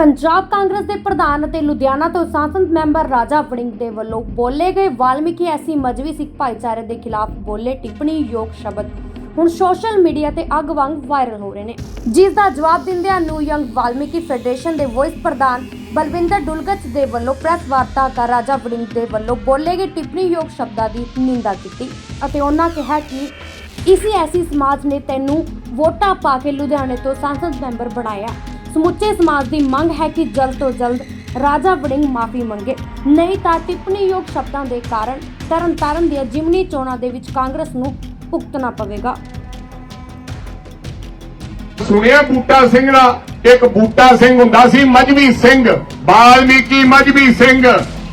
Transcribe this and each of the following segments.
ਪੰਜਾਬ ਕਾਂਗਰਸ ਦੇ ਪ੍ਰਧਾਨ ਅਤੇ ਲੁਧਿਆਣਾ ਤੋਂ ਸੰਸਦ ਮੈਂਬਰ ਰਾਜਾ ਵੜਿੰਗ ਦੇ ਵੱਲੋਂ ਬੋਲੇ ਗਏ ਵਾਲਮੀਕੀ ਐਸੀ ਮਜਵੀ ਸਿੱਖ ਭਾਈਚਾਰੇ ਦੇ ਖਿਲਾਫ ਬੋਲੇ ਟਿੱਪਣੀ ਯੋਗ ਸ਼ਬਦ। ਹੁਣ ਸੋਸ਼ਲ ਮੀਡੀਆ ਤੇ ਅੱਗ ਵਾਂਗ ਵਾਇਰਲ ਹੋ ਰਹੇ ਨੇ। ਜਿਸ ਦਾ ਜਵਾਬ ਦਿੰਦਿਆਂ ਨਿਊ ਯੰਗ ਵਾਲਮੀਕੀ ਫੈਡਰੇਸ਼ਨ ਦੇ ਵਾਇਸ ਪ੍ਰਧਾਨ ਬਲਵਿੰਦਰ ਡੁਲਗਚ ਦੇ ਵੱਲੋਂ ਪ੍ਰੈਸ ਵਾਰਤਾਕਾਰ ਰਾਜਾ ਵੜਿੰਗ ਦੇ ਵੱਲੋਂ ਬੋਲੇ ਗਏ ਟਿੱਪਣੀ ਯੋਗ ਸ਼ਬਦਾਂ ਦੀ ਨਿੰਦਾ ਕੀਤੀ ਅਤੇ ਉਹਨਾਂ ਕਿਹਾ ਕਿ ਇਸੇ ਐਸੀ ਸਮਾਜ ਨੇ ਤੈਨੂੰ ਵੋਟਾਂ ਪਾ ਕੇ ਲੁਧਿਆਣੇ ਤੋਂ ਸੰਸਦ ਮੈਂਬਰ ਬਣਾਇਆ। ਸਮੁੱਚੇ ਸਮਾਜ ਦੀ ਮੰਗ ਹੈ ਕਿ ਜਲਦ ਤੋਂ ਜਲਦ ਰਾਜਾ ਵੜਿੰਗ ਮਾਫੀ ਮੰਗੇ। ਨਹੀਂ ਤਾਂ ਟਿੱਪਣੀਯੋਗ ਸ਼ਬਦਾਂ ਦੇ ਕਾਰਨ ਤਰਨਤਾਰਨ ਦੀਆਂ ਜਿਮਨੀ ਚੋਣਾਂ ਦੇ ਵਿੱਚ ਕਾਂਗਰਸ ਨੂੰ ਭੁਗਤਣਾ ਪਵੇਗਾ। ਸੁਣਿਆ ਬੂਟਾ ਸਿੰਘ ਦਾ? ਇੱਕ ਬੂਟਾ ਸਿੰਘ ਹੁੰਦਾ ਸੀ ਮਜਬੀ ਸਿੰਘ। ਬਾਲਮੀਕੀ ਮਜਬੀ ਸਿੰਘ।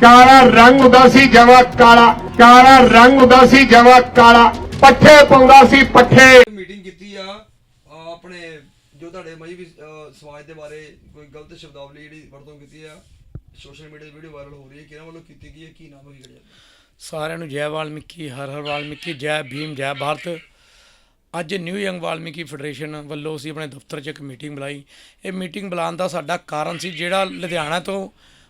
ਕਾਲਾ ਰੰਗ ਹੁੰਦਾ ਸੀ ਜਮਾ ਕਾਲਾ। ਕਾਲਾ ਰੰਗ ਹੁੰਦਾ ਸੀ ਜਮਾ ਕਾਲਾ। ਪੱਠੇ ਪਾਉਂਦਾ ਸੀ ਪੱਠੇ। ਮੀਟਿੰਗ ਕੀਤੀ ਆ ਆਪਣੇ ਜੋ ਤੁਹਾਡੇ ਮਜਬੀ ਅਹ, ਸਮਾਜ ਦੇ ਬਾਰੇ ਕੋਈ ਗਲਤ ਸ਼ਬਦਾਵਲੀ ਜਿਹੜੀ ਵਰਤੋਂ ਕੀਤੀ ਆ ਸੋਸ਼ਲ ਮੀਡੀਆ ਤੇ ਵੀਡੀਓ ਵਾਇਰਲ ਹੋ ਰਹੀ ਹੈ ਕਿਹਨਾਂ ਵੱਲੋਂ ਕੀਤੀ ਗਈ ਹੈ ਕੀ ਨਾਮ ਹੈ ਕੀ ਸਾਰਿਆਂ ਨੂੰ ਜੈ ਵਾਲਮੀਕੀ ਹਰ ਹਰ ਵਾਲਮੀਕੀ ਜੈ ਭੀਮ ਜੈ ਭਾਰਤ। ਅੱਜ ਨਿਊ ਯੰਗ ਵਾਲਮੀਕੀ ਫੈਡਰੇਸ਼ਨ ਵੱਲੋਂ ਅਸੀਂ ਆਪਣੇ ਦਫ਼ਤਰ 'ਚ ਇੱਕ ਮੀਟਿੰਗ ਬੁਲਾਈ। ਇਹ ਮੀਟਿੰਗ ਬੁਲਾਉਣ ਦਾ ਸਾਡਾ ਕਾਰਨ ਸੀ ਜਿਹੜਾ ਲੁਧਿਆਣਾ ਤੋਂ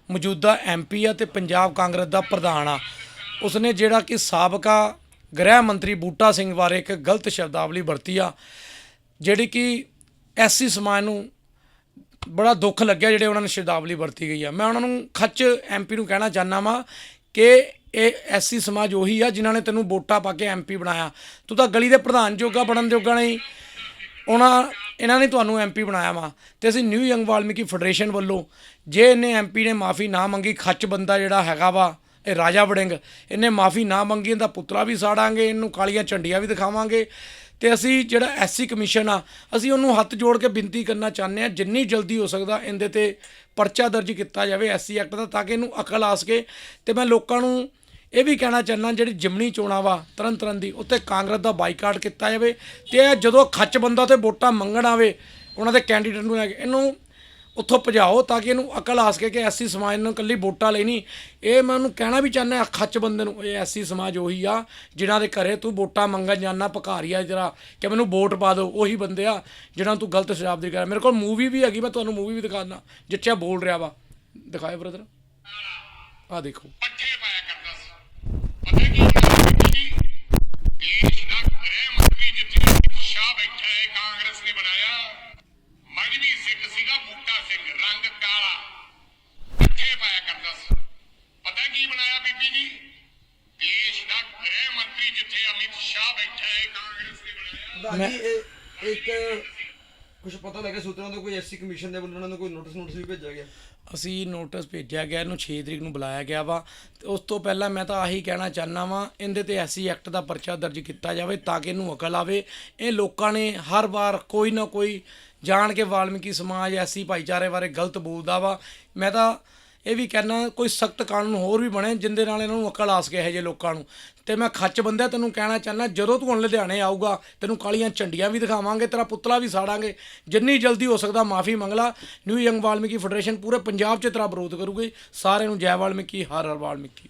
ਮੌਜੂਦਾ ਐਮਪੀ ਆ ਤੇ ਪੰਜਾਬ ਕਾਂਗਰਸ ਦਾ ਪ੍ਰਧਾਨ ਆ। ਉਸਨੇ ਜਿਹੜਾ ਕਿ ਸਾਬਕਾ ਗ੍ਰਹਿ ਮੰਤਰੀ ਬੂਟਾ ਸਿੰਘ ਬਾਰੇ ਇੱਕ ਗਲਤ ਸ਼ਬਦਾਵਲੀ ਵਰਤੀ ਆ ਜਿਹੜੀ ਕਿ ਐਸਸੀ ਸਮਾਜ ਨੂੰ ਬੜਾ ਦੁੱਖ ਲੱਗਿਆ ਜਿਹੜੇ ਉਹਨਾਂ ਨੇ ਸ਼ਬਦਾਵਲੀ ਵਰਤੀ ਗਈ ਆ। ਮੈਂ ਉਹਨਾਂ ਨੂੰ ਖੱਚ ਐਮਪੀ ਨੂੰ ਕਹਿਣਾ ਚਾਹੁੰਦਾ ਵਾਂ ਕਿ ਇਹ ਐਸਸੀ ਸਮਾਜ ਉਹੀ ਆ ਜਿਨ੍ਹਾਂ ਨੇ ਤੈਨੂੰ ਵੋਟਾਂ ਪਾ ਕੇ ਐਮਪੀ ਬਣਾਇਆ। ਤੂੰ ਤਾਂ ਗਲੀ ਦੇ ਪ੍ਰਧਾਨ ਜੋਗਾ ਬਣਨ ਜੋਗਾ ਨਹੀਂ। ਉਹਨਾਂ, ਇਹਨਾਂ ਨੇ ਤੁਹਾਨੂੰ ਐਮਪੀ ਬਣਾਇਆ ਵਾ। ਤੇ ਅਸੀਂ ਨਿਊ ਯੰਗ ਵਾਲਮੀਕੀ ਫੈਡਰੇਸ਼ਨ ਵੱਲੋਂ ਜੇ ਇਹਨੇ ਐਮਪੀ ਨੇ ਮਾਫੀ ਨਾ ਮੰਗੀ, ਖੱਚ ਬੰਦਾ ਜਿਹੜਾ ਹੈਗਾ ਵਾ, ਇਹ ਰਾਜਾ ਵੜਿੰਗ, ਇਹਨੇ ਮਾਫੀ ਨਾ ਮੰਗੀ, ਇਹਦਾ ਪੁੱਤਰਾ ਵੀ ਸਾੜਾਂਗੇ, ਇਹਨੂੰ ਕਾਲੀਆਂ ਝੰਡੀਆਂ ਵੀ ਦਿਖਾਵਾਂਗੇ। ਤੇ ਅਸੀਂ ਜਿਹੜਾ ਐਸਸੀ ਕਮਿਸ਼ਨ ਆ, ਅਸੀਂ ਉਹਨੂੰ ਹੱਥ ਜੋੜ ਕੇ ਬੇਨਤੀ ਕਰਨਾ ਚਾਹੁੰਦੇ ਆ ਜਿੰਨੀ ਜਲਦੀ ਹੋ ਸਕਦਾ ਇਹਦੇ ਤੇ ਪਰਚਾ ਦਰਜ ਕੀਤਾ ਜਾਵੇ ਐਸਸੀ ਐਕਟ ਦਾ, ਤਾਂ ਕਿ ਇਹਨੂੰ ਅਕਲ ਆ ਸਕੇ। ਤੇ ਮੈਂ ਲੋਕਾਂ ਨੂੰ ਇਹ ਵੀ ਕਹਿਣਾ ਚਾਹੁੰਦਾ, ਜਿਹੜੀ ਜਿਮਣੀ ਚੋਣਾਂ ਵਾ ਤਰਨ ਤਰਨ ਦੀ ਉੱਤੇ ਕਾਂਗਰਸ ਦਾ ਬਾਈਕਾਟ ਕੀਤਾ ਜਾਵੇ ਤੇ ਇਹ ਜਦੋਂ ਖੱਚ ਬੰਦਾ ਤੇ ਵੋਟਾਂ ਮੰਗਣ ਆਵੇ, ਉਹਨਾਂ ਦੇ ਕੈਂਡੀਡੇਟ ਨੂੰ ਲੈ ਕੇ, ਇਹਨੂੰ ਉੱਥੋਂ ਭਜਾਓ ਤਾਂ ਕਿ ਇਹਨੂੰ ਅਕਲ ਆਸ ਕੇ ਕਿ ਐਸੀ ਸਮਾਜ ਨੂੰ ਇਕੱਲੀ ਵੋਟਾਂ ਲਈ ਨਹੀਂ। ਇਹ ਮੈਂ ਉਹਨੂੰ ਕਹਿਣਾ ਵੀ ਚਾਹੁੰਦਾ ਖੱਚ ਬੰਦੇ ਨੂੰ, ਇਹ ਐਸੀ ਸਮਾਜ ਉਹੀ ਆ, ਜਿਨ੍ਹਾਂ ਦੇ ਘਰੇ ਤੂੰ ਵੋਟਾਂ ਮੰਗਣ ਜਾਣਾ ਭਿਖਾਰੀਆ ਜਿਹੜਾ, ਕਿ ਮੈਨੂੰ ਵੋਟ ਪਾ ਦਿਓ, ਉਹੀ ਬੰਦੇ ਆ, ਜਿਹਨਾਂ ਨੂੰ ਤੂੰ ਗਲਤ ਸ਼ਬਦ ਕਰ ਮੇਰੇ ਕੋਲ ਮੂਵੀ ਵੀ ਹੈਗੀ, ਮੈਂ ਤੁਹਾਨੂੰ ਮੂਵੀ ਵੀ ਦਿਖਾਉਣਾ ਜਿੱਥੇ ਬੋਲ ਰਿਹਾ ਵਾ। ਦਿਖਾਇਓ ਬ੍ਰਦਰ ਆ ਦੇਖੋ। ਪੱਠੇ ਪਾਇਆ ਕਰਦਾ ਸੀ। ਪਤਾ ਕੀ ਦੇਸ਼ ਦਾ ਗ੍ਰਹਿ ਮੰਤਰੀ ਜਿੱਥੇ ਸ਼ਾਹ ਬੈਠਾ ਹੈ, ਕਾਂਗਰਸ ਨੇ ਬਣਾਇਆ ਮਜਬੀ ਸਿੰਘ ਸੀਗਾ, ਬੂਟਾ ਸਿੰਘ, ਰੰਗ ਕਾਲਾ। ਪੱਠੇ ਪਾਇਆ ਕਰਦਾ ਸੀ। ਪਤਾ ਕੀ ਬਣਾਇਆ ਬੀਬੀ ਜੀ? ਦੇਸ਼ ਦਾ ਗ੍ਰਹਿ ਮੰਤਰੀ ਜਿੱਥੇ ਅਮਿਤ ਸ਼ਾਹ ਬੈਠਾ ਹੈ, ਕਾਂਗਰਸ ਨੇ ਬਣਾਇਆ। ਇੱਕ ਕੁਝ ਪਤਾ ਲੱਗਿਆ ਸੂਤਰਾਂ ਤੋਂ ਕੋਈ ਐਸਸੀ ਕਮਿਸ਼ਨ ਦੇ ਵੱਲੋਂ ਉਹਨਾਂ ਨੂੰ ਕੋਈ ਨੋਟਿਸ ਨੋਟਿਸ ਵੀ ਭੇਜਿਆ ਗਿਆ? ਅਸੀਂ ਨੋਟਿਸ ਭੇਜਿਆ ਗਿਆ, ਇਹਨੂੰ 6 ਤਰੀਕ ਨੂੰ ਬੁਲਾਇਆ ਗਿਆ ਵਾ। ਤੇ ਉਸ ਤੋਂ ਪਹਿਲਾਂ ਮੈਂ ਤਾਂ ਆਹੀ ਕਹਿਣਾ ਚਾਹਨਾ ਵਾਂ, ਇਹਦੇ ਤੇ ਐਸੀ ਐਕਟ ਦਾ ਪਰਚਾ ਦਰਜ ਕੀਤਾ ਜਾਵੇ ਤਾਂ ਕਿ ਇਹਨੂੰ ਅਕਲ ਆਵੇ। ਇਹ ਲੋਕਾਂ ਨੇ ਹਰ ਵਾਰ ਕੋਈ ਨਾ ਕੋਈ ਜਾਣ ਕੇ ਵਾਲਮੀਕੀ ਸਮਾਜ ਐਸੀ ਭਾਈਚਾਰੇ ਬਾਰੇ ਗਲਤ ਬੋਲਦਾ ਵਾ। ਮੈਂ ਤਾਂ ਇਹ ਵੀ ਕਹਿਣਾ ਕੋਈ ਸਖਤ ਕਾਨੂੰਨ ਹੋਰ ਵੀ ਬਣੇ ਜਿੰਦੇ ਨਾਲ ਇਹਨਾਂ ਨੂੰ ਅਕਲ ਆ ਸਕੇ ਇਹੋ ਜਿਹੇ ਲੋਕਾਂ ਨੂੰ। ਤੇ ਮੈਂ ਖੱਚ ਬੰਦਿਆ ਤੈਨੂੰ ਕਹਿਣਾ ਚਾਹੁੰਦਾ ਜਦੋਂ ਤੂੰ ਹੁਣ ਲੁਧਿਆਣੇ ਆਊਗਾ, ਤੈਨੂੰ ਕਾਲੀਆਂ ਝੰਡੀਆਂ ਵੀ ਦਿਖਾਵਾਂਗੇ, ਤੇਰਾ ਪੁਤਲਾ ਵੀ ਸਾੜਾਂਗੇ, ਜਿੰਨੀ ਜਲਦੀ ਹੋ ਸਕਦਾ ਮਾਫੀ ਮੰਗਲਾ ਨਿਊ ਯੰਗ ਵਾਲਮੀਕੀ ਫੈਡਰੇਸ਼ਨ ਪੂਰੇ ਪੰਜਾਬ 'ਚ ਤੇਰਾ ਵਿਰੋਧ ਕਰੂਗੀ। ਸਾਰਿਆਂ ਨੂੰ ਜੈ ਵਾਲਮੀਕੀ, ਹਰ ਹਰ ਵਾਲਮੀਕੀ।